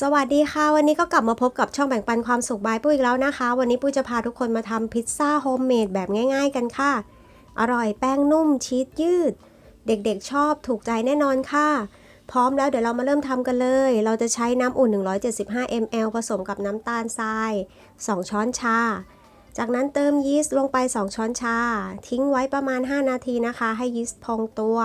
สวัสดีค่ะ วันนี้ก็กลับมาพบกับช่องแบ่งปันความสุขบายปุ้ยอีกแล้วนะคะ วันนี้ปุ้ยจะพาทุกคนมาทำพิซซ่าโฮมเมดแบบง่าย ๆ กันค่ะ อร่อยแป้งนุ่มชีสยืด เด็กๆชอบถูกใจแน่นอนค่ะ พร้อมแล้วเดี๋ยวเรามาเริ่มทำกันเลย เราจะใช้น้ำอุ่น 175 ml ผสมกับน้ำตาลทราย 2 ช้อนชา จากนั้นเติมยีสต์ลงไป 2 ช้อนชา ทิ้งไว้ประมาณ 5 นาทีนะคะ ให้ยีสต์พองตัว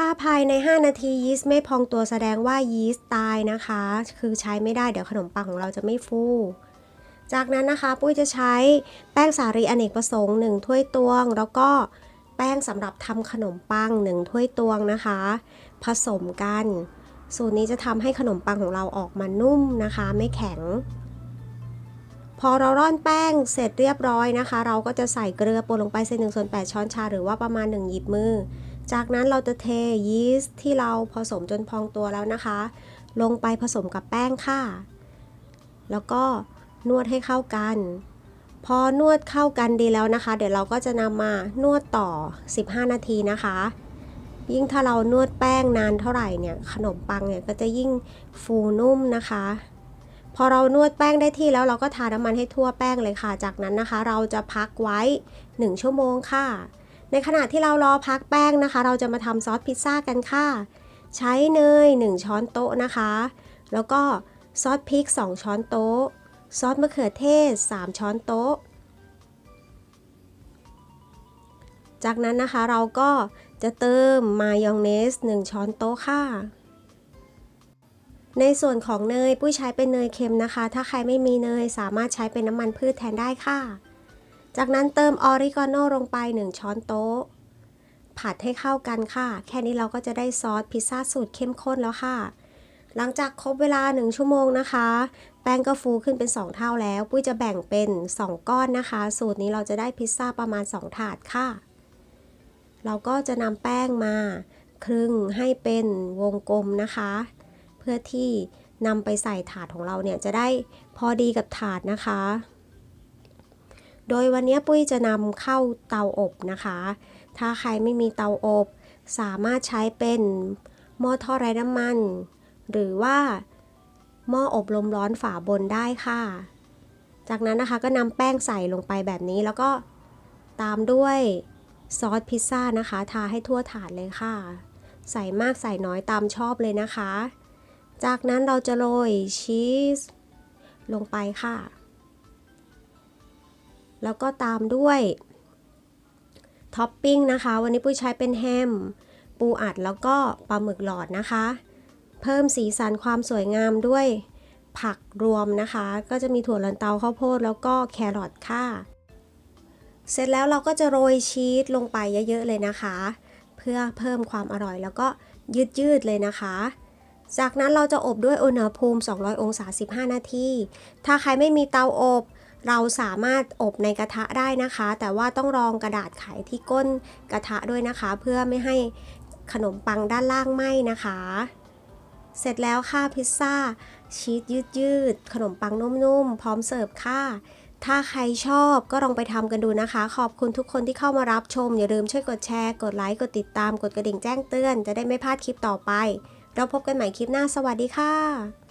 ถ้าภายใน 5 นาทียีสต์ไม่พองตัวแสดงว่ายีสต์ตายนะคะ คือใช้ไม่ได้เดี๋ยวขนมปังของเราจะไม่ฟูจากนั้นนะคะ ปุ้ยจะใช้แป้งสาลีอเนกประสงค์1ถ้วยตวง แล้วก็แป้งสำหรับทำขนมปัง1ถ้วยตวงนะคะ ผสมกัน สูตรนี้จะทำให้ขนมปังของเราออกมานุ่มนะคะ ไม่แข็ง พอเราร่อนแป้งเสร็จเรียบร้อยนะคะ เราก็จะใส่เกลือป่นลงไปเศษหนึ่งส่วนแปดช้อนชาหรือว่าประมาณ 1 หยิบมือ จากนั้นเราจะเทยีสต์ที่เราผสมจนพองตัวแล้วนะคะ ลงไปผสมกับแป้งค่ะ แล้วก็นวดให้เข้ากัน พอนวดเข้ากันดีแล้วนะคะ เดี๋ยวเราก็จะนำมานวดต่อ 15 นาทีนะคะ ยิ่งถ้าเรานวดแป้งนานเท่าไหร่เนี่ย ขนมปังเนี่ยก็จะยิ่งฟูนุ่มนะคะ พอเรานวดแป้งได้ที่แล้วเราก็ทาน้ำมันให้ทั่วแป้งเลยค่ะ จากนั้นนะคะ เราจะพักไว้ 1 ชั่วโมงค่ะ ในขณะที่เรารอพักแป้งนะคะ เราจะมาทำซอสพิซซ่ากันค่ะ ใช้เนย 1 ช้อนโต๊ะนะคะ แล้วก็ซอสพริก 2 ช้อนโต๊ะ ซอสมะเขือเทศ 3 ช้อนโต๊ะ จากนั้นนะคะเราก็จะเติมมายองเนส 1 ช้อนโต๊ะค่ะ ในส่วนของเนย ปุ้ยใช้เป็นเนยเค็มนะคะ ถ้าใครไม่มีเนยสามารถใช้เป็นน้ำมันพืชแทนได้ค่ะ จากนั้นเติมออริกาโนลงไป 1 ช้อนโต๊ะ ผัดให้เข้ากันค่ะ แค่นี้เราก็จะได้ซอสพิซซ่าสูตรเข้มข้นแล้วค่ะ หลังจากครบเวลา 1 ชั่วโมงนะคะ แป้งก็ฟูขึ้นเป็น 2 เท่าแล้ว ปุ้ยจะแบ่งเป็น 2 ก้อนนะคะ สูตรนี้เราจะได้พิซซ่าประมาณ 2 ถาดค่ะ เราก็จะนำแป้งมา ครึ่งให้เป็นวงกลมนะคะ เพื่อที่นำไปใส่ถาดของเราเนี่ยจะได้พอดีกับถาดนะคะ โดยวันนี้ปุ้ยจะนำเข้าเตาอบนะคะ ถ้าใครไม่มีเตาอบ สามารถใช้เป็นหม้อทอดไร้น้ำมัน หรือว่าหม้ออบลมร้อนฝาบนได้ค่ะ จากนั้นนะคะก็นำแป้งใส่ลงไปแบบนี้แล้วก็ตามด้วยซอสพิซซ่านะคะ ทาให้ทั่วถาดเลยค่ะ ใส่มากใส่น้อยตามชอบเลยนะคะ จากนั้นเราจะโรยชีสลงไปค่ะ แล้วก็ตามด้วยท็อปปิ้งนะคะ วันนี้ปุ้ยใช้เป็นแฮม ปูอัดแล้วก็ปลาหมึกหลอดนะคะ เพิ่มสีสันความสวยงามด้วยผักรวมนะคะ ก็จะมีถั่วลันเตาข้าวโพดแล้วก็แครอทค่ะ เสร็จแล้วเราก็จะโรยชีสลงไปเยอะๆเลยนะคะ เพื่อเพิ่มความอร่อยแล้วก็ยืดๆเลยนะคะ จากนั้นเราจะอบด้วยอุณหภูมิ 200 องศา 15 นาที ถ้าใครไม่มีเตาอบ เราสามารถอบในกระทะได้นะคะ แต่ว่าต้องรองกระดาษไขที่ก้นกระทะด้วยนะคะ เพื่อไม่ให้ขนมปังด้านล่างไหม้นะคะ เสร็จแล้วค่ะพิซซ่า ชีสยืดๆ ขนมปังนุ่มๆ พร้อมเสิร์ฟค่ะถ้าใครชอบก็ลองไปทำกันดูนะคะ ขอบคุณทุกคนที่เข้ามารับชม อย่าลืมช่วยกดแชร์ กดไลค์ กดติดตาม กดกระดิ่งแจ้งเตือน จะได้ไม่พลาดคลิปต่อไป เราพบกันใหม่คลิปหน้า สวัสดีค่ะ